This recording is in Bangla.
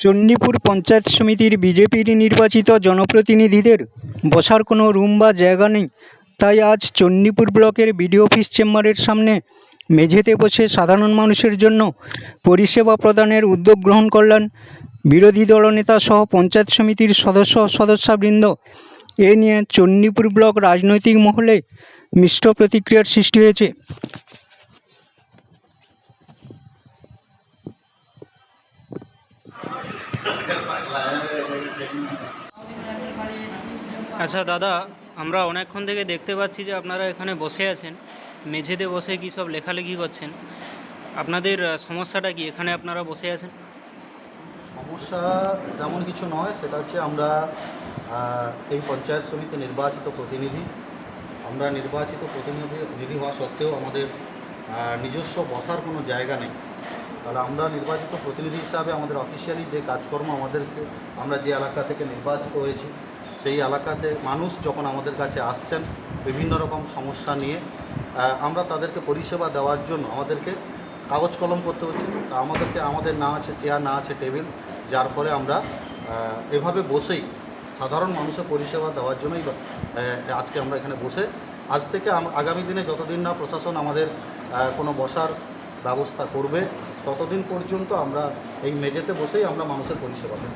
চণ্ডীপুর পঞ্চায়েত সমিতির বিজেপির নির্বাচিত জনপ্রতিনিধিদের বসার কোনো রুম বা জায়গা নেই। তাই আজ চণ্ডীপুর ব্লকের বিডিও অফিস চেম্বারের সামনে মেঝেতে বসে সাধারণ মানুষের জন্য পরিষেবা প্রদানের উদ্যোগ গ্রহণ করলেন বিরোধী দলনেতা সহ পঞ্চায়েত সমিতির সদস্য সদস্যবৃন্দ। এ নিয়ে চণ্ডীপুর ব্লক রাজনৈতিক মহলে মিশ্র প্রতিক্রিয়ার সৃষ্টি হয়েছে। আচ্ছা দাদা, আমরা অনেকক্ষণ থেকে দেখতে পাচ্ছি যে আপনারা এখানে বসে আছেন। মেঝেতে বসে কী সব লেখালেখি করছেন? আপনাদের সমস্যাটা কি? এখানে আপনারা বসে আছেন? সমস্যা তেমন কিছু নয়, সেটা হচ্ছে আমরা এই পঞ্চায়েত সমিতি নির্বাচিত প্রতিনিধি। আমরা নির্বাচিত প্রতিনিধি, নিধি হওয়া সত্ত্বেও আমাদের নিজস্ব বসার কোনো জায়গা নেই। তাহলে আমরা নির্বাচিত প্রতিনিধি হিসাবে আমাদের অফিসিয়ালি যে কাজকর্ম আমাদেরকে আমরা যে এলাকা থেকে নির্বাচিত হয়েছি, সেই এলাকাতে মানুষ যখন আমাদের কাছে আসছেন বিভিন্ন রকম সমস্যা নিয়ে আমরা তাদেরকে পরিষেবা দেওয়ার জন্য আমাদেরকে কাগজ কলম করতে হচ্ছে। তা আমাদেরকে, আমাদের না আছে চেয়ার, না আছে টেবিল, যার ফলে আমরা এভাবে বসেই সাধারণ মানুষের পরিষেবা দেওয়ার জন্যই আজকে আমরা এখানে বসে, আজ থেকে আগামী দিনে যতদিন না প্রশাসন আমাদের কোনো বসার ব্যবস্থা করবে ততদিন পর্যন্ত আমরা এই মেঝেতে বসেই আমরা মানুষের পরিষেবা দেব